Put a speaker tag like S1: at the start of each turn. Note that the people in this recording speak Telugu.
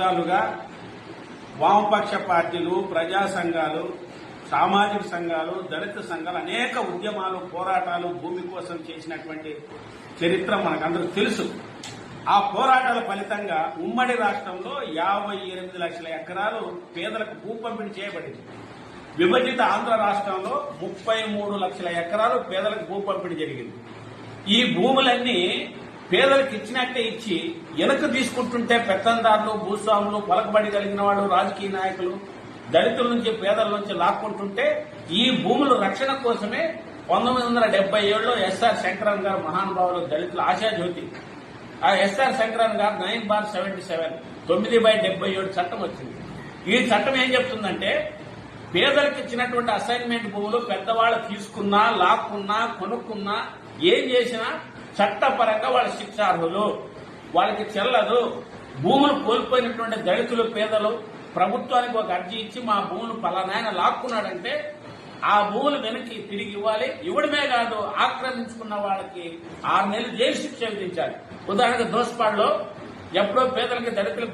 S1: విధాలుగా వామపక్ష పార్టీలు ప్రజా సంఘాలు సామాజిక సంఘాలు దళిత సంఘాలు అనేక ఉద్యమాలు పోరాటాలు భూమి కోసం చేసినటువంటి చరిత్ర మనకందరూ తెలుసు. ఆ పోరాటాల ఫలితంగా ఉమ్మడి రాష్ట్రంలో యాభై ఎనిమిది లక్షల ఎకరాలు పేదలకు భూ పంపిణీ చేయబడింది. విభజిత ఆంధ్ర రాష్ట్రంలో ముప్పై మూడు లక్షల ఎకరాలు పేదలకు భూ పంపిణీ జరిగింది. ఈ భూములన్నీ పేదలకు ఇచ్చినట్టే ఇచ్చి వెనక తీసుకుంటుంటే పెత్తందారులు భూస్వాములు పలకబడి కలిగిన వాళ్ళు రాజకీయ నాయకులు దళితుల నుంచి పేదల నుంచి లాక్కుంటుంటే ఈ భూముల రక్షణ కోసమే పంతొమ్మిది వందల డెబ్బై ఏడులో ఎస్ఆర్ శంకరన్ గారు మహానుభావులు దళితుల ఆశాజ్యోతి ఆ ఎస్ఆర్ శంకరన్ గారు నైన్ బార్ సెవెంటీ సెవెన్ తొమ్మిది బై డెబ్బై ఏడు చట్టం వచ్చింది. ఈ చట్టం ఏం చెప్తుందంటే పేదలకు ఇచ్చినటువంటి అసైన్మెంట్ భూములు పెద్దవాళ్ళు తీసుకున్నా లాక్కున్నా కొనుక్కున్నా ఏం చేసినా చట్టపరంగా వాళ్ళ శిక్షార్హులు. వాళ్ళకి చెల్లదు. భూములు కోల్పోయినటువంటి దళితులు పేదలు ప్రభుత్వానికి ఒక అర్జీ ఇచ్చి మా భూములు పలానాయన లాక్కున్నాడంటే ఆ భూములు వెనక్కి తిరిగి ఇవ్వాలి. ఇవ్వడమే కాదు ఆక్రమించుకున్న వాళ్ళకి ఆరు నెలలు జైలు శిక్ష విధించాలి. ఉదాహరణకు దోస్పాడులో ఎప్పుడో పేదలకి దళితులకు